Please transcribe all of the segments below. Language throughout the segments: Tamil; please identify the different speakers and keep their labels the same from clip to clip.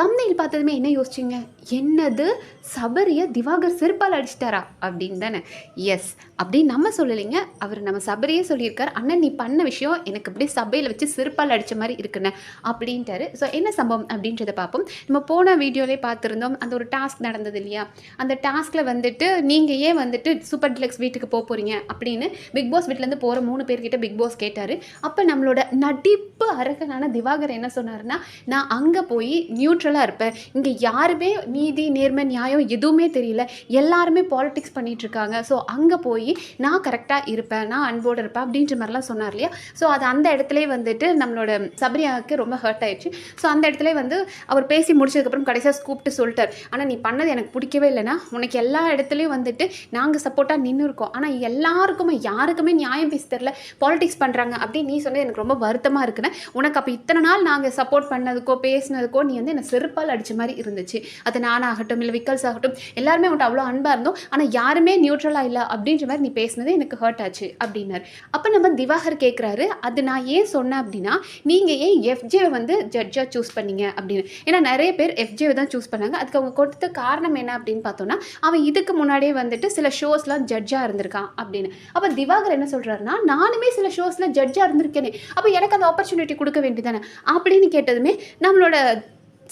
Speaker 1: தம்னையில் பார்த்ததுமே என்ன யோசிச்சிங்க? என்னது? சபரியை திவாகர் செருப்பால் அடிச்சிட்டாரா? அப்படின்னு தானே. எஸ் அப்படின்னு நம்ம சொல்லலைங்க. அவர் நம்ம சபரியே சொல்லியிருக்கார். அண்ணன் நீ பண்ண விஷயம் எனக்கு அப்படியே சபையில் வச்சு செருப்பால் அடித்த மாதிரி இருக்குன்னு அப்படின்ட்டாரு. ஸோ என்ன சம்பவம் அப்படின்றத பார்ப்போம். நம்ம போன வீடியோலேயே பார்த்துருந்தோம். அந்த ஒரு டாஸ்க் நடந்தது இல்லையா? அந்த டாஸ்கில் வந்துட்டு நீங்கள் ஏன் வந்துட்டு சூப்பர் டிலக்ஸ் வீட்டுக்கு போக போகிறீங்க அப்படின்னு பிக் பாஸ் வீட்டிலேருந்து போகிற மூணு பேர்கிட்ட பிக் பாஸ் கேட்டார். அப்போ நம்மளோட நடிப்பு அரகனான திவாகர் என்ன சொன்னார்னா நான் அங்கே போய் நியூட்ரலாக இருப்பேன். இங்கே யாருமே நீதி நேர்மை நியாயம் எதுவுமே தெரியல. எல்லாருமே பாலிடிக்ஸ் பண்ணிகிட்ருக்காங்க இருக்காங்க. ஸோ அங்கே போய் நான் கரெக்டாக இருப்பேன். நான் அன்போடு இருப்பேன் அப்படின்ற மாதிரிலாம் சொன்னார் இல்லையா? ஸோ அது அந்த இடத்துலயே வந்துட்டு நம்மளோட சபரியாவுக்கு ரொம்ப ஹர்ட் ஆயிடுச்சு. ஸோ அந்த இடத்துல வந்து அவர் பேசி முடிச்சதுக்கப்புறம் கடைசியாக கூப்பிட்டு சொல்லிட்டார். ஆனால் நீ பண்ணது எனக்கு பிடிக்கவே இல்லைன்னா உனக்கு எல்லா இடத்துலையும் வந்துட்டு நாங்கள் சப்போர்ட்டாக நின்று இருக்கோம் ஆனால் எல்லாருக்குமே யாருக்குமே நியாயம் பேச தெரில பாலிடிக்ஸ் பண்ணுறாங்க அப்படின்னு நீ சொன்னது எனக்கு ரொம்ப வருத்தமாக இருக்குன்னு. உனக்கு அப்போ இத்தனை நாள் நாங்கள் சப்போர்ட் பண்ணதுக்கோ பேசினதுக்கோ நீ வந்து என்னை செருப்பால் அடித்த மாதிரி இருந்துச்சு. அது நானாகட்டும் இல்லை விக்கல்ஸ் ஆகட்டும் எல்லாருமே உன்ட்ட அவ்வளோ அன்பாக இருந்தோம். ஆனால் யாருமே நியூட்ரலாக இல்லை அப்படின்ற மாதிரி நீ பேசினது எனக்கு ஹர்ட் ஆச்சு அப்படின்னாரு. அப்போ நம்ம திவாகர் கேட்குறாரு அது நான் ஏன் சொன்னேன் அப்படின்னா நீங்கள் ஏன் எஃப்ஜேவை வந்து ஜட்ஜாக சூஸ் பண்ணீங்க? அப்படின்னு. ஏன்னா நிறைய பேர் எஃப்ஜேவை தான் சூஸ் பண்ணாங்க. அதுக்கு அவங்க கொடுத்த காரணம் என்ன அப்படின்னு பார்த்தோன்னா அவன் இதுக்கு முன்னாடியே வந்துட்டு சில ஷோஸ்லாம் ஜட்ஜாக இருந்திருக்கான் அப்படின்னு. அப்போ திவாகர் என்ன சொல்கிறாருன்னா நானுமே சில ஷோஸில் ஜட்ஜாக இருந்திருக்கேனே. அப்போ எனக்கு அந்த ஆப்பர்ச்சுனிட்டி கொடுக்க வேண்டியதானே அப்படின்னு கேட்டதுமே நம்மளோட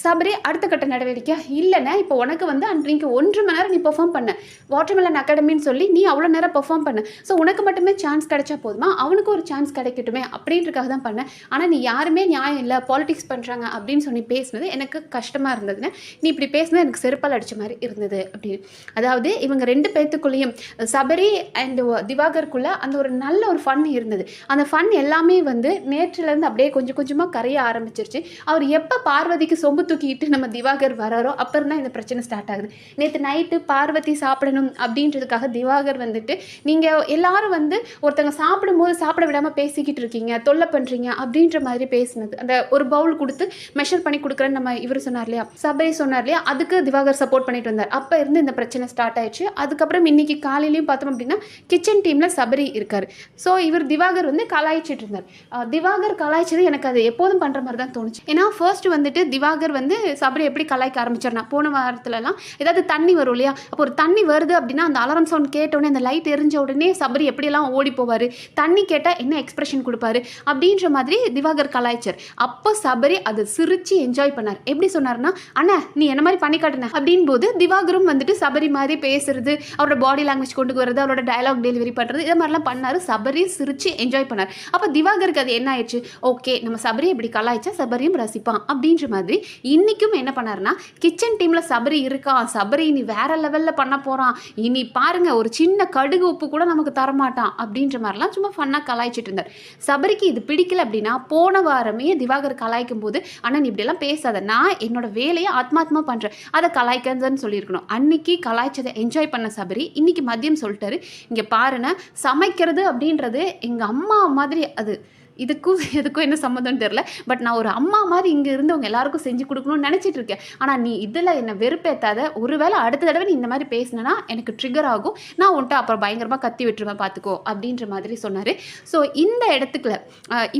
Speaker 1: சபரி அடுத்த கட்ட நடவடிக்கை இல்லைண்ணே. இப்போ உனக்கு வந்து அன்றைக்கு ஒன்று மணி நேரம் நீ பெர்ஃபார்ம் பண்ண. வாட்டர்மெலன் அகாடமின்னு சொல்லி நீ அவ்வளோ நேரம் பெர்ஃபார்ம் பண்ண. ஸோ உனக்கு மட்டுமே சான்ஸ் கிடைச்சா போதுமா? அவனுக்கு ஒரு சான்ஸ் கிடைக்கட்டுமே அப்படின்றதுக்காக தான் பண்ணேன். ஆனால் நீ யாருமே நியாயம் இல்லை பாலிடிக்ஸ் பண்ணுறாங்க அப்படின்னு சொல்லி பேசுனது எனக்கு கஷ்டமாக இருந்ததுன்னு நீ இப்படி பேசுனது எனக்கு செருப்பால் அடித்த மாதிரி இருந்தது அப்படின்னு. அதாவது இவங்க ரெண்டு பேர்த்துக்குள்ளேயும் சபரி அண்ட் திவாகருக்குள்ளே அந்த ஒரு நல்ல ஒரு ஃபன் இருந்தது. அந்த ஃபன் எல்லாமே வந்து நேற்றுலேருந்து அப்படியே கொஞ்சம் கொஞ்சமாக கரைய ஆரம்பிச்சிருச்சு. அவர் எப்போ பார்வதிக்கு சொம்பு தூக்கிட்டு நம்ம திவாகர் வராரோ அப்புறம் தான் இந்த பிரச்சனை ஸ்டார்ட் ஆகுது. நேற்று நைட்டு பார்வதி சாப்பிடணும் அப்படின்றதுக்காக திவாகர் வந்துட்டு நீங்கள் எல்லாரும் வந்து ஒருத்தங்க சாப்பிடும்போது சாப்பிட விடாமல் பேசிக்கிட்டு இருக்கீங்க தொல்லை பண்ணுறீங்க அப்படின்ற மாதிரி பேசினது. அந்த ஒரு பவுல் கொடுத்து மெஷர் பண்ணி கொடுக்குறேன்னு நம்ம இவர் சொன்னார் இல்லையா? சபை சொன்னார் இல்லையா? அதுக்கு திவாகர் சப்போர்ட் பண்ணிட்டு வந்தார். அப்போ இருந்து இந்த பிரச்சனை ஸ்டார்ட் ஆயிடுச்சு. அதுக்கப்புறம் இன்னைக்கு காலையிலையும் பார்த்தோம் அப்படின்னா கிச்சன் டீமில் சபரி இருக்கார். ஸோ இவர் திவாகர் வந்து கலாய்ச்சிட்டு இருந்தார். திவாகர் கலாய்ச்சது எனக்கு அது எப்போதும் பண்ணுற மாதிரி தான் தோணுச்சு. ஏன்னா ஃபர்ஸ்ட் வந்துட்டு திவாகர் வந்து சபரி எப்படி கலாய்க்க ஆரம்பிச்சார்னா போன வாரத்துலலாம் ஏதாவது தண்ணி வரும் இல்லையா? அப்போ ஒரு தண்ணி வருது அப்படின்னா அந்த அலாரம் சவுண்ட் கேட்ட உடனே அந்த லைட் எரிஞ்ச உடனே சபரி எப்படியெல்லாம் ஓடி போவார்? தண்ணி கேட்டால் என்ன எக்ஸ்பிரஷன் கொடுப்பாரு? அப்படின்ற மாதிரி திவாகர் கலாய்ச்சார். அப்போ சபரி அதை சிரிச்சு என்ஜாய் பண்ணார். எப்படி சொன்னார்னா அண்ணா நீ என்ன மாதிரி பண்ணி காட்டின? அப்படின் போது திவாகரும் வந்துட்டு சபரி மாதிரி பேசுறது அவரோட பாடி லாங்குவேஜ் கொண்டு வரது அவரோட டயலாக் டெலிவரி பண்ணுறது இதை மாதிரிலாம் பண்ணார். சபரி சிரித்து என்ஜாய் பண்ணார். அப்போ திவாகருக்கு அது என்ன ஆயிடுச்சு? ஓகே நம்ம சபரி இப்படி கலாய்ச்சா சபரியும் ரசிப்பான். அப்படின்ற மாதிரி இன்றைக்கும் என்ன பண்ணாருன்னா கிச்சன் டீமில் சபரி இருக்கான் சபரி இனி வேறு லெவலில் பண்ண போகிறான் இனி பாருங்க ஒரு சின்ன கடுகு உப்பு கூட நமக்கு தரமாட்டான் அப்படின்ற மாதிரிலாம் சும்மா ஃபன்னாக கலாய்ச்சிட்டு இருந்தார். சபரிக்கு இது பிடிக்கல அப்படின்னா போன வாரமே திவாகர் கலாய்க்கும் போது ஆனால் நீ இப்படியெல்லாம் பேசாத. நான் என்னோட வேலையை ஆத்மாத்மா பண்ணுறேன் அதை கலாய்க்கிறதுன்னு சொல்லியிருக்கணும். அன்னைக்கு கலாய்ச்சதை என்ஜாய் பண்ண சபரி இன்னைக்கு மதியம் சொல்லிட்டாரு. இங்கே பாருங்க சமைக்கிறது அப்படின்றது எங்கள் அம்மா மாதிரி அது இதுக்கும் எதுக்கும் என்ன சம்மந்தம்னு தெரில பட் நான் ஒரு அம்மா மாதிரி இங்கே இருந்தவங்க எல்லாருக்கும் செஞ்சு கொடுக்கணும்னு நினச்சிட்டு இருக்கேன். ஆனால் நீ இதில் என்னை வெறுப்பேத்தாத ஒருவேளை அடுத்த தடவை நீ இந்த மாதிரி பேசினா எனக்கு ட்ரிகர் ஆகும். நான் உன்ட்ட அப்புறம் பயங்கரமாக கத்தி விட்டுருவேன் பார்த்துக்கோ அப்படின்ற மாதிரி சொன்னார். ஸோ இந்த இடத்துக்குள்ள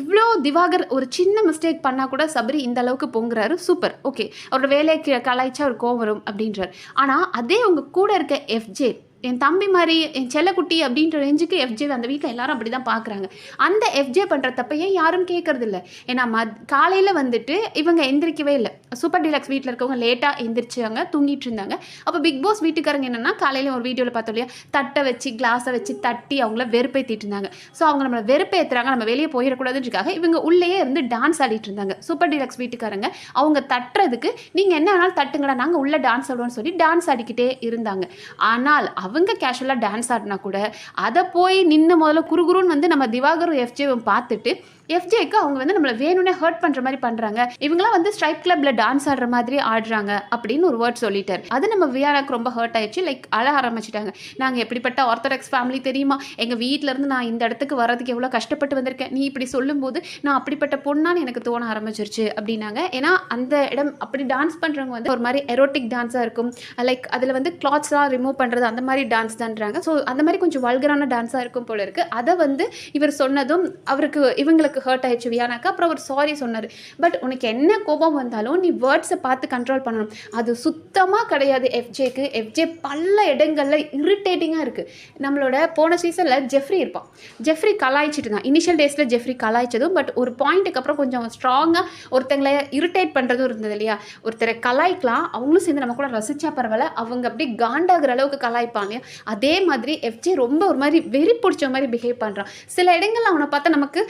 Speaker 1: இவ்வளோ திவாகர் ஒரு சின்ன மிஸ்டேக் பண்ணால் கூட சபரி இந்த அளவுக்கு பொங்குறாரு. சூப்பர் ஓகே அவரோட வேலையை கலாய்ச்சா ஒரு கோவம் வரும் அப்படின்றார். ஆனால் அதே உங்கள் கூட இருக்க எஃப்ஜே என் தம்பி மாதிரி என் செல்லக்குட்டி அப்படின்ற ரேஞ்சுக்கு எஃப்ஜே அந்த வீட்டில் எல்லாரும் அப்படி தான் பார்க்குறாங்க அந்த எஃப்ஜே பண்ணுற தப்பையே யாரும் கேட்கறது இல்லை ஏன்னா மத் காலையில் வந்துட்டு இவங்க எந்திரிக்கவே இல்லை. சூப்பர் டீலக்ஸ் வீட்டில் இருக்கவங்க லேட்டாக எந்திரிச்சாங்க தூங்கிட்டு இருந்தாங்க. அப்போ பிக் பாஸ் வீட்டுக்காரங்க என்னென்னா காலையில் ஒரு வீடியோவில் பார்த்தோம் இல்லையா? தட்டை வச்சு கிளாஸை வச்சு தட்டி அவங்கள வெறுப்பேற்றிட்டு இருந்தாங்க. ஸோ அவங்க நம்மளை வெறுப்பேற்றுறாங்க நம்ம வெளியே போயிடக்கூடாதுன்றதுக்காக இவங்க உள்ளேயே இருந்து டான்ஸ் ஆடிட்டு இருந்தாங்க. சூப்பர் டீலக்ஸ் வீட்டுக்காரங்க அவங்க தட்டுறதுக்கு நீங்கள் என்ன வேணாலும் தட்டுங்கடா நாங்கள் உள்ளே டான்ஸ் ஆடுவோம்னு சொல்லி டான்ஸ் ஆடிக்கிட்டே இருந்தாங்க. ஆனால் அவ அவங்க கேஷுவலாக டான்ஸ் ஆடினா கூட அதை போய் நின்று முதல்ல குறுகுருன்னு வந்து நம்ம திவாகர் எஃப்ஜே பார்த்துட்டு எஃப்ஜேக்கு அவங்க வந்து நம்மளை வேணும்னே ஹர்ட் பண்ணுற மாதிரி பண்ணுறாங்க இவங்களாம் வந்து ஸ்ட்ரைப் கிளப்ல டான்ஸ் ஆடுற மாதிரி ஆடுறாங்க அப்படின்னு ஒரு வேர்ட் சொல்லிட்டார். அது நம்ம வியாராக்கு ரொம்ப ஹர்ட் ஆயிடுச்சு. லைக் அழ ஆரம்பிச்சிட்டாங்க. நாங்கள் எப்படிப்பட்ட ஆர்த்தடாக்ஸ் ஃபேமிலி தெரியுமா? எங்கள் இருந்து நான் இந்த இடத்துக்கு வர்றதுக்கு எவ்வளோ கஷ்டப்பட்டு வந்திருக்கேன். நீ இப்படி சொல்லும்போது நான் அப்படிப்பட்ட பொண்ணான்னு எனக்கு தோண ஆரம்பிச்சிருச்சு அப்படின்னாங்க. ஏன்னா அந்த இடம் அப்படி டான்ஸ் பண்ணுறவங்க வந்து ஒரு மாதிரி எரோட்டிக் டான்ஸாக இருக்கும். லைக் அதில் வந்து கிளாத்ஸ்லாம் ரிமூவ் பண்ணுறது அந்த மாதிரி டான்ஸ் தான்றாங்க. ஸோ அந்த மாதிரி கொஞ்சம் வல்கரான டான்ஸாக இருக்கும் போல இருக்குது அதை வந்து இவர் சொன்னதும் அவருக்கு இவங்களுக்கு அவருக்கு ஹர்ட் ஆயிடுச்சு வியானாக்கு. அப்புறம் அவர் சாரி சொன்னார். பட் உனக்கு என்ன கோபம் வந்தாலும் நீ வேர்ட்ஸை பார்த்து கண்ட்ரோல் பண்ணணும். அது சுத்தமாக கிடையாது எஃப்ஜேக்கு எஃப்ஜே பல இடங்களில் இரிட்டேட்டிங்காக இருக்குது நம்மளோட போன சீசனில் ஜெஃப்ரி இருப்பான். ஜெஃப்ரி கலாய்ச்சிட்டு தான் இனிஷியல் டேஸில் ஜெஃப்ரி கலாய்ச்சதும் பட் ஒரு பாயிண்ட்டுக்கு அப்புறம் கொஞ்சம் ஸ்ட்ராங்காக ஒருத்தங்களை இரிட்டேட் பண்ணுறதும் இருந்தது இல்லையா? ஒருத்தரை கலாய்க்கலாம். அவங்களும் சேர்ந்து நம்ம கூட ரசிச்சா பரவாயில்ல. அவங்க அப்படி காண்டாகிற அளவுக்கு கலாய்ப்பாங்க. இல்லையா அதே மாதிரி எஃப்ஜே ரொம்ப ஒரு மாதிரி வெறி பிடிச்ச மாதிரி பிஹேவ் பண்ணுறான் சில இடங்களில் அவனை பார்த்தா நமக்கு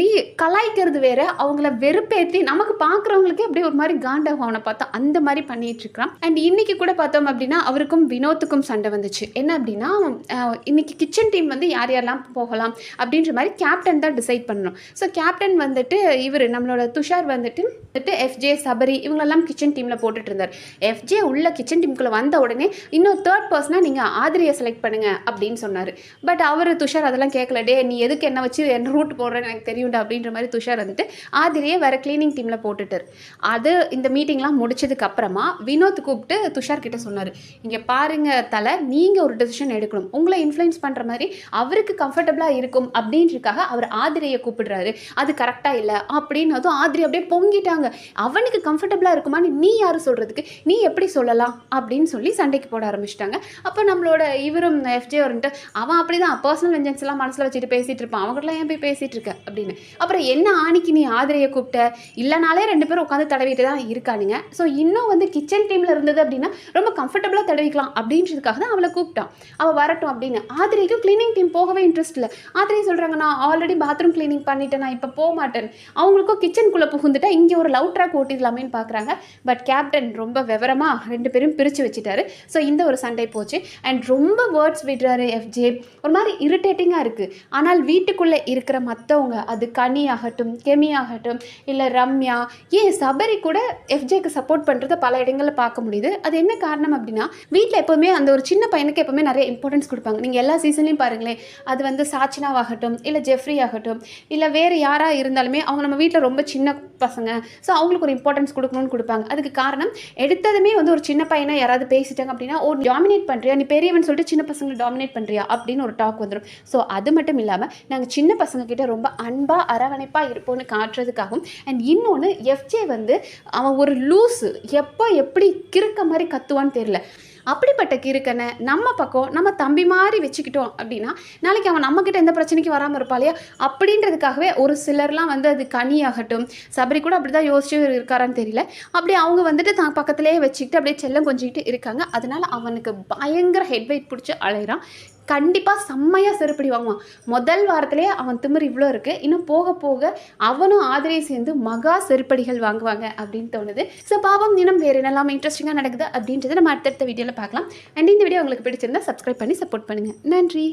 Speaker 1: நீ கலாய்க்கிறது வேற அவங்கள வெறுப்பேற்றி நமக்கு பார்க்குறவங்களுக்கே அப்படியே ஒரு மாதிரி காண்டாகும் அவனை பார்த்தா. அந்த மாதிரி பண்ணிட்டு இருக்கிறான் அண்ட் இன்னைக்கு கூட பார்த்தோம் அப்படின்னா அவருக்கும் வினோத்துக்கும் சண்டை வந்துச்சு. என்ன அப்படின்னா இன்னைக்கு கிச்சன் டீம் வந்து யார் யாரெல்லாம் போகலாம் அப்படின்ற மாதிரி கேப்டன் தான் டிசைட் பண்ணணும். ஸோ கேப்டன் வந்துட்டு இவர் நம்மளோட துஷார் வந்துட்டு வந்துட்டு எஃப்ஜே சபரி இவங்களெல்லாம் கிச்சன் டீமில் போட்டுட்டு இருந்தார். எஃப்ஜே உள்ள கிச்சன் டீமுக்குள்ளே வந்த உடனே இன்னும் தேர்ட் பர்சனாக நீங்கள் ஆதிரியை செலக்ட் பண்ணுங்க அப்படின்னு சொன்னார். பட் அவர் துஷார் அதெல்லாம் கேட்கல டே நீ எதுக்கு என்ன வச்சு என்ன ரூட் போடுறேன்னு எனக்கு தெரியும்டா அப்படின்ற மாதிரி துஷார் வந்துட்டு ஆதிரியை வேறு க்ளீனிங் டீமில் போட்டுட்டார். அது இந்த மீட்டிங்லாம் முடிச்சதுக்கு அப்புறமா வினோத் கூப்பிட்டு துஷார் கிட்ட சொன்னார். இங்கே பாருங்க தலை நீங்கள் ஒரு டெசிஷன் எடுக்கணும். உங்களை இன்ஃப்ளூயன்ஸ் பண்ணுற மாதிரி அவருக்கு கம்ஃபர்டபுளாக இருக்கும் அப்படின்றக்காக அவர் ஆதிரியை கூப்பிடுறாரு. அது கரெக்டாக இல்லை அப்படின்னு அதுவும் ஆதிரி அப்படியே பொங்கிட்டாங்க. அவனுக்கு கம்ஃபர்டபுளாக இருக்குமான்னு நீ யார் சொல்கிறதுக்கு நீ எப்படி சொல்லலாம் அப்படின்னு சொல்லி சண்டைக்கு போட ஆரம்பிச்சிட்டாங்க. அப்போ நம்மளோட இவரும் எஃப்ஜே வந்துட்டு அவன் அப்படி தான் பர்சனல் வெஞ்சன்ஸ்லாம் மனசில் வச்சுட்டு பேசிகிட்டு இருப்பான். அவங்களாம் ஏன் போய் பேசிகிட்டு இருக்க? அப்படின்னு. அப்புறம் என்ன ஆணிக்கு நீ ஆதிரையை கூப்பிட்ட? இல்லைனாலே ரெண்டு பேரும் உட்காந்து தடவிட்டு தான் இருக்கானுங்க. ஸோ இன்னும் வந்து கிச்சன் டீமில் இருந்தது அப்படின்னா ரொம்ப கம்ஃபர்டபுளாக தடவிக்கலாம் அப்படின்றதுக்காக தான் அவளை கூப்பிட்டான். அவள் வரட்டும் அப்படின்னு. ஆதிரைக்கும் கிளீனிங் டீம் போகவே இன்ட்ரெஸ்ட் இல்லை. ஆதிரை சொல்கிறாங்க நான் ஆல்ரெடி பாத்ரூம் க்ளீனிங் பண்ணிட்டேன். நான் இப்போ போக மாட்டேன் அவங்களுக்கும் கிச்சனுக்குள்ளே புகுந்துட்டா இங்கே ஒரு லவ் ட்ராக் ஓட்டிடலாமேன்னு பார்க்குறாங்க பட் கேப்டன் ரொம்ப விவரமாக ரெண்டு பேரும் பிரித்து வச்சுட்டாரு. ஸோ இந்த ஒரு சண்டை போச்சு. அண்ட் ரொம்ப வேர்ட்ஸ் விடுறாரு எஃப்ஜே ஒரு மாதிரி இரிட்டேட்டிங்காக இருக்குது ஆனால் வீட்டுக்குள்ளே இருக்கிற மற்றவங்க அது கனி ஆகட்டும் கெமி ஆகட்டும் இல்லை ரம்யா ஏன் சபரி கூட எஃப்ஜேக்கு சப்போர்ட் பண்ணுறத பல இடங்களில் பார்க்க முடியுது. அது என்ன காரணம் அப்படின்னா வீட்டில் எப்போவுமே அந்த ஒரு சின்ன பையனுக்கு எப்போவுமே நிறைய இம்பார்ட்டன்ஸ் கொடுப்பாங்க. நீங்கள் எல்லா சீசன்லையும் பாருங்களேன் அது வந்து சாச்சினாவாகட்டும் இல்லை ஜெஃப்ரி ஆகட்டும் இல்லை வேறு யாராக இருந்தாலுமே அவங்க நம்ம வீட்டில் ரொம்ப சின்ன பசங்க ஸோ அவங்களுக்கு ஒரு இம்பார்ட்டன்ஸ் கொடுக்கணும்னு கொடுப்பாங்க. அதுக்கு காரணம் எடுத்ததுமே வந்து ஒரு சின்ன பையனை யாராவது பேசிட்டாங்க அப்படின்னா ஓ டாமினேட் பண்ணுறியா நீ பெரியவன் சொல்லிட்டு சின்ன பசங்களை டாமினேட் பண்ணுறியா அப்படின்னு ஒரு டாக் வந்துடும் ஸோ அது மட்டும் இல்லாமல் நாங்கள் சின்ன பசங்க கிட்ட ரொம்ப அன்பாக அரவணைப்பாக இருப்போம்னு காட்டுறதுக்காகவும் அண்ட் இன்னொன்று எஃப்ஜே வந்து அவன் ஒரு லூஸு எப்போ எப்படி கிறுக்க மாதிரி கத்துவான்னு தெரியல. அப்படிப்பட்ட கிறுக்கனை நம்ம பக்கம் நம்ம தம்பி மாதிரி வச்சுக்கிட்டோம் அப்படின்னா நாளைக்கு அவன் நம்மக்கிட்ட எந்த பிரச்சனைக்கும் வராமல் இருப்பா இல்லையா? அப்படின்றதுக்காகவே ஒரு சிலர்லாம் வந்து அது கனியாகட்டும். சபரி கூட அப்படி தான் யோசிச்சு இருக்காரான்னு தெரியல. அப்படி அவங்க வந்துட்டு தான் பக்கத்துலேயே வச்சுக்கிட்டு அப்படியே செல்லம் கொஞ்சிக்கிட்டு இருக்காங்க. அதனால் அவனுக்கு பயங்கர ஹெட் வெயிட் பிடிச்சி அலைகிறான் கண்டிப்பாக செம்மையாக செருப்படி வாங்குவான். முதல் வாரத்திலே அவன் திமிர் இவ்வளோ இருக்குது இன்னும் போக போக அவனும் ஆதரையும் சேர்ந்து மகா செருப்படிகள் வாங்குவாங்க அப்படின்னு தோணுது. ஸோ பாவம் தினம் வேறு என்னெல்லாம் இன்ட்ரெஸ்டிங்காக நடக்குது அப்படின்றத நம்ம அடுத்தடுத்த வீடியோவில் பார்க்கலாம். அண்ட் இந்த வீடியோ உங்களுக்கு பிடிச்சிருந்தா சப்ஸ்கிரைப் பண்ணி சப்போர்ட் பண்ணுங்கள் நன்றி.